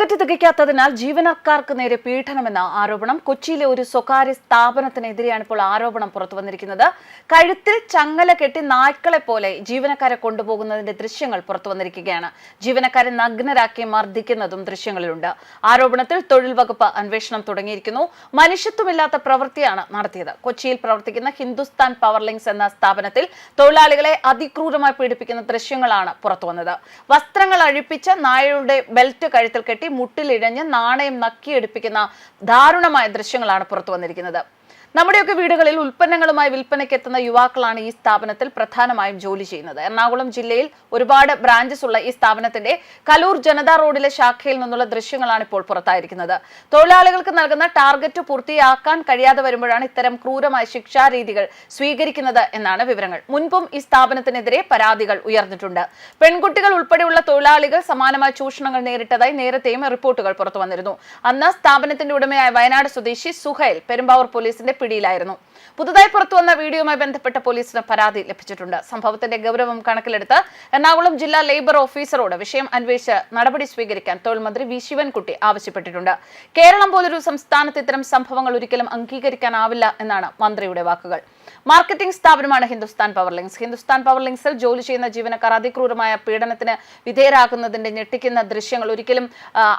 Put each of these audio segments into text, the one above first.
Target തികയ്ക്കാത്തതിനാൽ ജീവനക്കാർക്ക് നേരെ പീഡനമെന്ന ആരോപണം കൊച്ചിയിലെ ഒരു സ്വകാര്യ സ്ഥാപനത്തിനെതിരെയാണ് ഇപ്പോൾ ആരോപണം പുറത്തു വന്നിരിക്കുന്നത്. കഴുത്തിൽ ചങ്ങല കെട്ടി നായ്ക്കളെ പോലെ ജീവനക്കാരെ കൊണ്ടുപോകുന്നതിന്റെ ദൃശ്യങ്ങൾ പുറത്തു വന്നിരിക്കുകയാണ്. ജീവനക്കാരെ നഗ്നരാക്കി മർദ്ദിക്കുന്നതും ദൃശ്യങ്ങളിലുണ്ട്. ആരോപണത്തിൽ തൊഴിൽ വകുപ്പ് അന്വേഷണം തുടങ്ങിയിരിക്കുന്നു. മനുഷ്യത്വമില്ലാത്ത പ്രവൃത്തിയാണ് നടത്തിയത്. കൊച്ചിയിൽ പ്രവർത്തിക്കുന്ന ഹിന്ദുസ്ഥാൻ പവർലിങ്സ് എന്ന സ്ഥാപനത്തിൽ തൊഴിലാളികളെ അതിക്രൂരമായി പീഡിപ്പിക്കുന്ന ദൃശ്യങ്ങളാണ് പുറത്തു വന്നത്. വസ്ത്രങ്ങൾ അഴിപ്പിച്ച് നായയുടെ ബെൽറ്റ് കഴുത്തിൽ കെട്ടി മുട്ടിലിഴഞ്ഞ് നാണയം നക്കിയെടുപ്പിക്കുന്ന ദാരുണമായ ദൃശ്യങ്ങളാണ് പുറത്തു വന്നിരിക്കുന്നത്. നമ്മുടെയൊക്കെ വീടുകളിൽ ഉൽപ്പന്നങ്ങളുമായി വിൽപ്പനയ്ക്ക് എത്തുന്ന യുവാക്കളാണ് ഈ സ്ഥാപനത്തിൽ പ്രധാനമായും ജോലി ചെയ്യുന്നത്. എറണാകുളം ജില്ലയിൽ ഒരുപാട് ബ്രാഞ്ചസ് ഉള്ള ഈ സ്ഥാപനത്തിന്റെ കലൂർ ജനതാ റോഡിലെ ശാഖയിൽ നിന്നുള്ള ദൃശ്യങ്ങളാണ് ഇപ്പോൾ പുറത്തായിരിക്കുന്നത്. തൊഴിലാളികൾക്ക് നൽകുന്ന ടാർഗറ്റ് പൂർത്തിയാക്കാൻ കഴിയാതെ വരുമ്പോഴാണ് ഇത്തരം ക്രൂരമായ ശിക്ഷാരീതികൾ സ്വീകരിക്കുന്നത് എന്നാണ് വിവരങ്ങൾ. മുൻപും ഈ സ്ഥാപനത്തിനെതിരെ പരാതികൾ ഉയർന്നിട്ടുണ്ട്. പെൺകുട്ടികൾ ഉൾപ്പെടെയുള്ള തൊഴിലാളികൾ സമാനമായ ചൂഷണങ്ങൾ നേരിട്ടതായി നേരത്തെയും റിപ്പോർട്ടുകൾ പുറത്തു വന്നിരുന്നു അന്ന് സ്ഥാപനത്തിന്റെ ഉടമയായ വയനാട് സ്വദേശി സുഹൈൽ പെരുമ്പാവൂർ പോലീസിന്റെ പിടിയിലായിരുന്നു പുതുതായി പുറത്തുവന്ന വീഡിയോയുമായി ബന്ധപ്പെട്ട പോലീസിന് പരാതി ലഭിച്ചിട്ടുണ്ട്. സംഭവത്തിന്റെ ഗൗരവം കണക്കിലെടുത്ത് എറണാകുളം ജില്ലാ ലേബർ ഓഫീസറോട് വിഷയം അന്വേഷിച്ച് നടപടി സ്വീകരിക്കാൻ തൊഴിൽ മന്ത്രി വി ശിവൻകുട്ടി ആവശ്യപ്പെട്ടിട്ടുണ്ട്. കേരളം പോലൊരു സംസ്ഥാനത്ത് ഇത്തരം സംഭവങ്ങൾ ഒരിക്കലും അംഗീകരിക്കാനാവില്ല എന്നാണ് മന്ത്രിയുടെ വാക്കുകൾ. മാർക്കറ്റിംഗ് സ്ഥാപനമാണ് Hindustan power links Hindustan power ലിങ്സിൽ ജോലി ചെയ്യുന്ന ജീവനക്കാർ അതിക്രൂരമായ പീഡനത്തിന് വിധേയരാകുന്നതിന്റെ ഞെട്ടിക്കുന്ന ദൃശ്യങ്ങൾ ഒരിക്കലും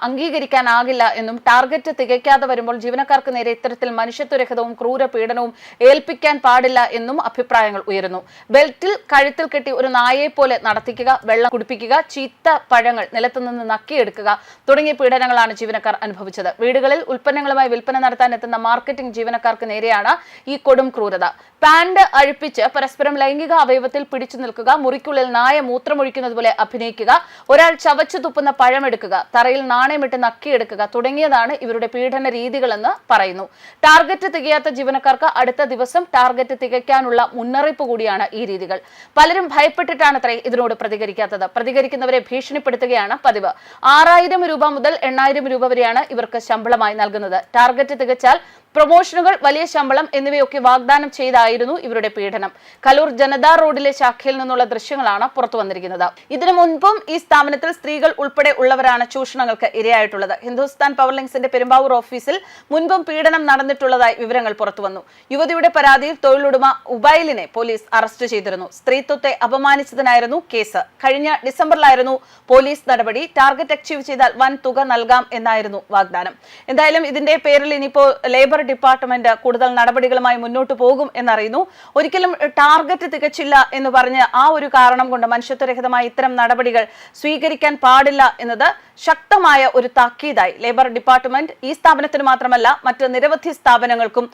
അംഗീകരിക്കാനാകില്ല എന്നും ടാർഗറ്റ് തികയ്ക്കാതെ വരുമ്പോൾ ജീവനക്കാർക്ക് നേരെ ഇത്തരത്തിൽ മനുഷ്യത്വരഹിതവും ക്രൂര പീഡനവും ഏൽപ്പിക്കാൻ പാടില്ല എന്നും അഭിപ്രായങ്ങൾ ഉയരുന്നു. ബെൽറ്റിൽ കഴുത്തിൽ കെട്ടി ഒരു നായയെ പോലെ നടത്തിക്കുക വെള്ളം കുടിപ്പിക്കുക ചീത്ത പഴങ്ങൾ നിലത്തുനിന്ന് നക്കിയെടുക്കുക തുടങ്ങിയ പീഡനങ്ങളാണ് ജീവനക്കാർ അനുഭവിച്ചത്. വീടുകളിൽ ഉൽപ്പന്നങ്ങളുമായി വിൽപ്പന നടത്താൻ എത്തുന്ന മാർക്കറ്റിംഗ് ജീവനക്കാർക്ക് നേരെയാണ് ഈ കൊടും ക്രൂരത. പാൻഡ് അഴിപ്പിച്ച് പരസ്പരം ലൈംഗിക അവയവത്തിൽ പിടിച്ചു നിൽക്കുക മുറിക്കുള്ളിൽ നായ മൂത്രമൊഴിക്കുന്നത് പോലെ അഭിനയിക്കുക ഒരാൾ ചവച്ചു തുപ്പുന്ന പഴമെടുക്കുക തറയിൽ നാണയമിട്ട് നക്കിയെടുക്കുക തുടങ്ങിയതാണ് ഇവരുടെ പീഡന രീതികളെന്ന് പറയുന്നു. ടാർഗറ്റ് തികയാത്ത ജീവനക്കാർക്ക് അടുത്ത ദിവസം ടാർഗറ്റ് തികയ്ക്കാനുള്ള മുന്നറിയിപ്പ് കൂടിയാണ് ഈ രീതികൾ. പലരും ഭയപ്പെട്ടിട്ടാണ് അത്ര ഇതിനോട് പ്രതികരിക്കാത്തത്. പ്രതികരിക്കുന്നവരെ ഭീഷണിപ്പെടുത്തുകയാണ് പതിവ്. ആറായിരം രൂപ മുതൽ എണ്ണായിരം രൂപ വരെയാണ് ഇവർക്ക് ശമ്പളമായി നൽകുന്നത്. ടാർഗറ്റ് തികച്ചാൽ പ്രൊമോഷനുകൾ വലിയ ശമ്പളം എന്നിവയൊക്കെ വാഗ്ദാനം ചെയ്തായിരുന്നു ഇവരുടെ പീഡനം. കലൂർ ജനതാ റോഡിലെ ശാഖയിൽ നിന്നുള്ള ദൃശ്യങ്ങളാണ് പുറത്തു വന്നിരിക്കുന്നത്. ഇതിനു മുൻപും ഈ സ്ഥാപനത്തിൽ സ്ത്രീകൾ ഉൾപ്പെടെ ഉള്ളവരാണ് ചൂഷണങ്ങൾക്ക് ഇരയായിട്ടുള്ളത്. ഹിന്ദുസ്ഥാൻ പവർലിങ്സിന്റെ പെരുമ്പാവൂർ ഓഫീസിൽ മുൻപും പീഡനം നടന്നിട്ടുള്ളതായി വിവരങ്ങൾ പുറത്തു വന്നു. യുവതിയുടെ പരാതിയിൽ തൊഴിലുടമ ഉബൈലിനെ പോലീസ് അറസ്റ്റ് ചെയ്തിരുന്നു. സ്ത്രീത്വത്തെ അപമാനിച്ചതിനായിരുന്നു കേസ്. കഴിഞ്ഞ ഡിസംബറിലായിരുന്നു പോലീസ് നടപടി. ടാർഗറ്റ് അച്ചീവ് ചെയ്താൽ വൻ തുക നൽകാം എന്നായിരുന്നു വാഗ്ദാനം. എന്തായാലും ഇതിന്റെ പേരിൽ ഇനിയിപ്പോ ലേബർ ഡിപ്പാർട്ട്മെന്റ് കൂടുതൽ നടപടികളുമായി മുന്നോട്ട് പോകും എന്നറിയുന്നു. ഒരിക്കലും ടാർഗറ്റ് തികച്ചില്ല എന്ന് പറഞ്ഞ് ആ ഒരു കാരണം കൊണ്ട് മനുഷ്യത്വരഹിതമായ ഇത്തരം നടപടികൾ സ്വീകരിക്കാൻ പാടില്ല എന്നത് ശക്തമായ ഒരു താക്കീതായി. ലേബർ ഡിപ്പാർട്ട്മെന്റ് ഈ സ്ഥാപനത്തിന് മാത്രമല്ല മറ്റ് നിരവധി സ്ഥാപനങ്ങൾക്കും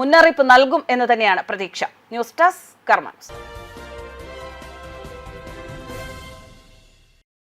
മുന്നറിയിപ്പ് നൽകും എന്ന് തന്നെയാണ് പ്രതീക്ഷ. ന്യൂസ് ഡെസ്ക് കർമ്മ